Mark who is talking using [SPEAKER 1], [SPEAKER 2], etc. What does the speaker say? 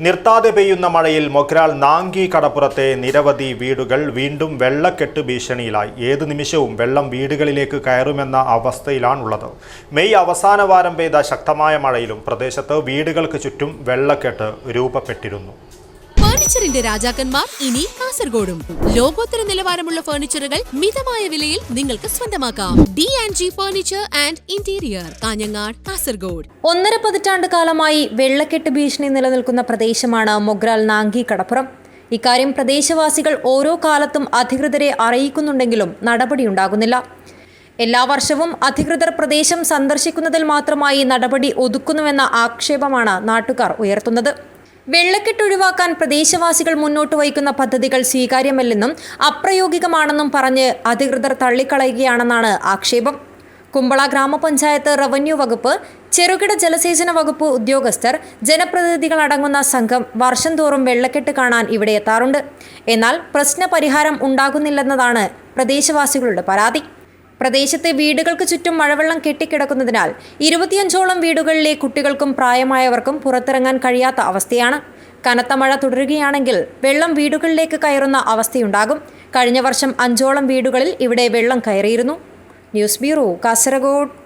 [SPEAKER 1] നിർത്താതെ പെയ്യുന്ന മഴയിൽ മൊഗ്രാൽ നാങ്കി കടപ്പുറത്തെ നിരവധി വീടുകൾ വീണ്ടും വെള്ളക്കെട്ട് ഭീഷണിയിലായി. ഏത് നിമിഷവും വെള്ളം വീടുകളിലേക്ക് കയറുമെന്ന അവസ്ഥയിലാണുള്ളത്. മെയ് അവസാന വാരം പെയ്ത ശക്തമായ മഴയിലും പ്രദേശത്ത് വീടുകൾക്ക് ചുറ്റും വെള്ളക്കെട്ട് രൂപപ്പെട്ടിരുന്നു.
[SPEAKER 2] ഫർണിച്ചറിന്റെ രാജാക്കന്മാർ ഇനി കാസർഗോഡും. ലോകോത്തര നിലവാരമുള്ള ഫർണിച്ചറുകൾ മിതമായ വിലയിൽ നിങ്ങൾക്ക് സ്വന്തമാക്കാം. D and G furniture and interior Kanhangad Kasaragod.
[SPEAKER 3] ഒന്നര പതിറ്റാണ്ട് കാലമായി വെള്ളക്കെട്ട് ഭീഷണി നിലനിൽക്കുന്ന പ്രദേശമാണ് മൊഗ്രാൽ നാങ്കി കടപ്പുറം. ഇക്കാര്യം പ്രദേശവാസികൾ ഓരോ കാലത്തും അധികൃതരെ അറിയിക്കുന്നുണ്ടെങ്കിലും നടപടിയുണ്ടാകുന്നില്ല. എല്ലാ വർഷവും അധികൃതർ പ്രദേശം സന്ദർശിക്കുന്നതിൽ മാത്രമായി നടപടി ഒതുക്കുന്നുവെന്ന ആക്ഷേപമാണ് നാട്ടുകാർ ഉയർത്തുന്നത്. വെള്ളക്കെട്ട് ഒഴിവാക്കാൻ പ്രദേശവാസികൾ മുന്നോട്ട് വയ്ക്കുന്ന പദ്ധതികൾ സ്വീകാര്യമല്ലെന്നും അപ്രയോഗികമാണെന്നും പറഞ്ഞ് അധികൃതർ തള്ളിക്കളയുകയാണെന്നാണ് ആക്ഷേപം. കുമ്പള ഗ്രാമപഞ്ചായത്ത് റവന്യൂ വകുപ്പ് ചെറുകിട ജലസേചന വകുപ്പ് ഉദ്യോഗസ്ഥർ ജനപ്രതിനിധികൾ അടങ്ങുന്ന സംഘം വർഷം തോറും വെള്ളക്കെട്ട് കാണാൻ ഇവിടെ എത്താറുണ്ട്. എന്നാൽ പ്രശ്നപരിഹാരം ഉണ്ടാകുന്നില്ലെന്നതാണ് പ്രദേശവാസികളുടെ പരാതി. പ്രദേശത്തെ വീടുകൾക്ക് ചുറ്റും മഴവെള്ളം കെട്ടിക്കിടക്കുന്നതിനാൽ ഇരുപത്തിയഞ്ചോളം വീടുകളിലെ കുട്ടികൾക്കും പ്രായമായവർക്കും പുറത്തിറങ്ങാൻ കഴിയാത്ത അവസ്ഥയാണ്. കനത്ത മഴ തുടരുകയാണെങ്കിൽ വെള്ളം വീടുകളിലേക്ക് കയറുന്ന അവസ്ഥയുണ്ടാകും. കഴിഞ്ഞ വർഷം അഞ്ചോളം വീടുകളിൽ ഇവിടെ വെള്ളം കയറിയിരുന്നു. News bureau Kasaragod.